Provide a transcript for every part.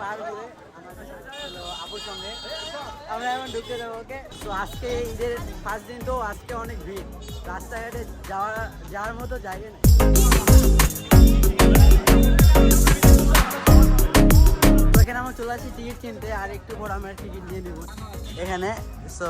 পাহাড়পুরে আমাদের আপুর সঙ্গে। আমরা এখন ঢুকতে যাব ওকে তো আজকে ঈদের ফার্স্ট দিন, তো আজকে অনেক ভিড়। রাস্তাঘাটে যাওয়া যাওয়ার মতো জায়গা নেই। এখানে আমরা চলে আসছি টিকিট কিনতে, আর একটু পর আমরা টিকিট নিয়ে নেব। এখানে সো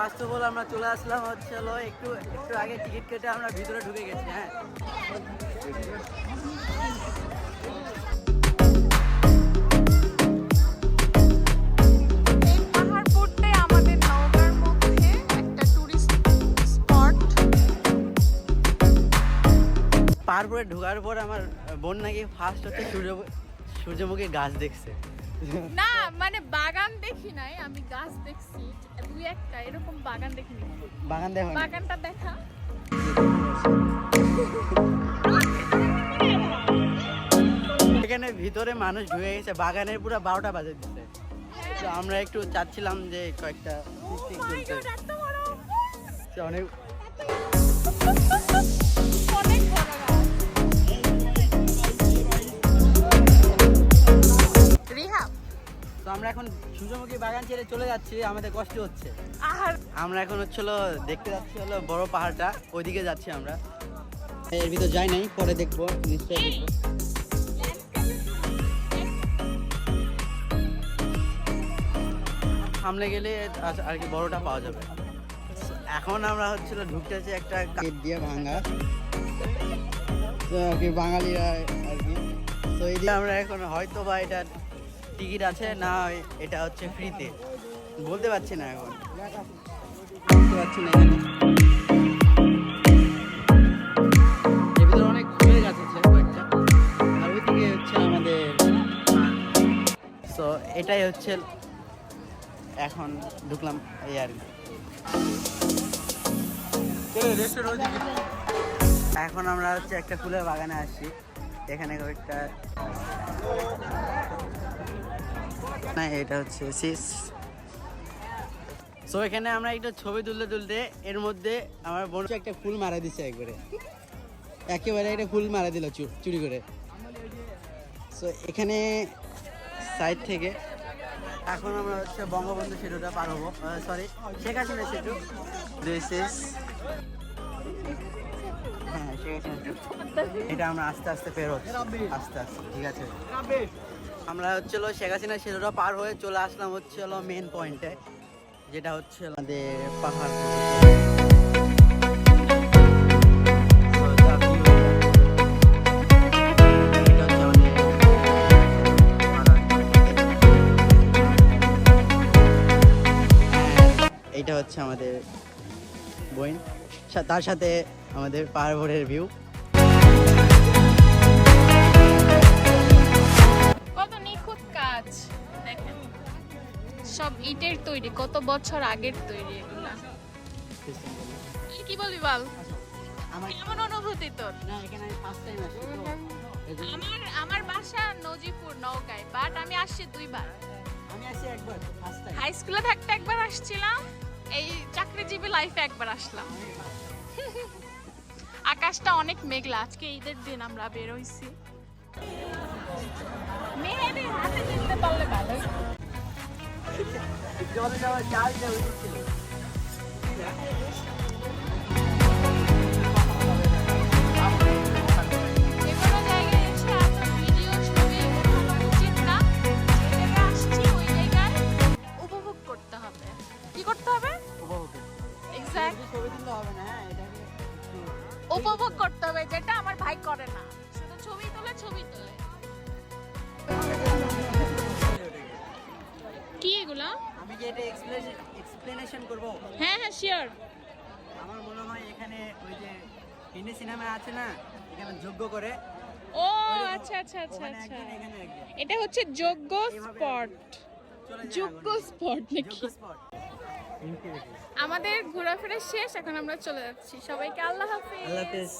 ফার্স্ট অফ অল আমরা চলে আসলাম হচ্ছে হলো একটু একটু আগে টিকিট কেটে আমরা ভিতরে ঢুকে গেছি হ্যাঁ। পাহাড়পুরে ঢোকার পর আমার বোন নাকি ফার্স্ট হচ্ছে সূর্য সূর্যমুখী গাছ দেখছে। না মানে বাগান দেখি নাই আমি গাছ দেখছি দুই একটা এরকম বাগান দেখিনি। বাগান দেখো বাগানটা দেখা। এখানে ভিতরে মানুষ ঢুকে গেছে বাগানের পুরো বারোটা বাজে দিচ্ছে তো আমরা একটু চাচ্ছিলাম যে কয়েকটা Oh অনেক আমরা এখন সূর্যমুখী বাগান ছেড়ে চলে যাচ্ছি আমাদের কষ্ট হচ্ছে। আর আমরা এখন হচ্ছে হলো দেখতে যাচ্ছি হলো বড় পাহাড়টা ওইদিকে যাচ্ছি আমরা। এর ভিতর যাই নাই পরে দেখব নিশ্চয়ই দেখব। সামনে গেলে আর কি বড়টা পাওয়া যাবে। এখন আমরা হচ্ছিল ঢুকতেছি একটা গেট দিয়ে ভাঙা। বাঙালিরা আর কি। তো এই আমরা এখন হয়তো বা এটা টিকিট আছে না এটা হচ্ছে ফ্রিতে। বলতে পারছি না এখন। বলতে পারছি না এখানে। অনেক ফুলের গাছ কয়েকটা আর ওইদিকে হচ্ছে আমাদের সো এটাই হচ্ছে এখন ঢুকলাম এই আর কি। এখন আমরা হচ্ছে একটা ফুলের বাগানে আসছি। এখানে কয়েকটা না এটা হচ্ছে সিস সো এখানে আমরা একটা ছবি তুলতে তুলতে এর মধ্যে আমার বোন একটা ফুল মারা দিছে একবারে। একেবারে একটা ফুল মারা দিল চুরি করে। সো এখানে সাইড থেকে এখন আমরা হচ্ছে বঙ্গবন্ধু সেতুটা পার হব। সরি শেখ হাসিনা সেতু। দিস ইস হ্যাঁ শেখ হাসিনা এটা আমরা আস্তে আস্তে হচ্ছি। আস্তে আস্তে ঠিক আছে? আমরা হচ্ছে হলো শেখ হাসিনা সেতুটা পার হয়ে চলে আসলাম হচ্ছে হলো মেন পয়েন্টে যেটা হচ্ছে আমাদের পাহাড়। এটা হচ্ছে আমাদের বইন তার সাথে আমাদের পাহাড়ের ভিউ সব ইটের তৈরি কত বছর আগের তৈরি এগুলা? তুই কি বলবি বল? কেমন অনুভূতি তোর? না এখানে আমি ফার্স্ট টাইম আসছি তো আমার আমার বাসা নজিপুর নওগাঁয় বাট আমি আসছি দুইবার। আমি আসছি একবার ফার্স্ট টাইম হাই স্কুলে থাকতে একবার আসছিলাম এই চাকরিজীবী লাইফে একবার আসলাম। আকাশটা অনেক মেঘলা আজকে ঈদের দিন আমরা বের হইছি। মেয়েদের হাতে কিনতে পারলে ভালো জলে যাওয়ার চালটা ওই ছিল জায়গায় এসে এত ভিডিও ছবি উচিত না যে জায়গায় আসছি ওই জায়গায় উপভোগ করতে হবে যেটা আমার ভাই করে না শুধু ছবি তোলে ছবি তোলে কি এগুলা? কি এটা এক্সপ্লেনেশন করব? হ্যাঁ হ্যাঁ শিওর আমার মনে হয় এখানে ওই যে হিন্দি সিনেমা আছে না এখানে যোগ্য করে। ও আচ্ছা আচ্ছা আচ্ছা আচ্ছা। এটা হচ্ছে যোগ্য স্পট চলে যোগ্য স্পট নাকি? আমাদের ঘোরাফেরা শেষ এখন আমরা চলে যাচ্ছি। সবাইকে আল্লাহ হাফিজ। আল্লাহ হাফেজ।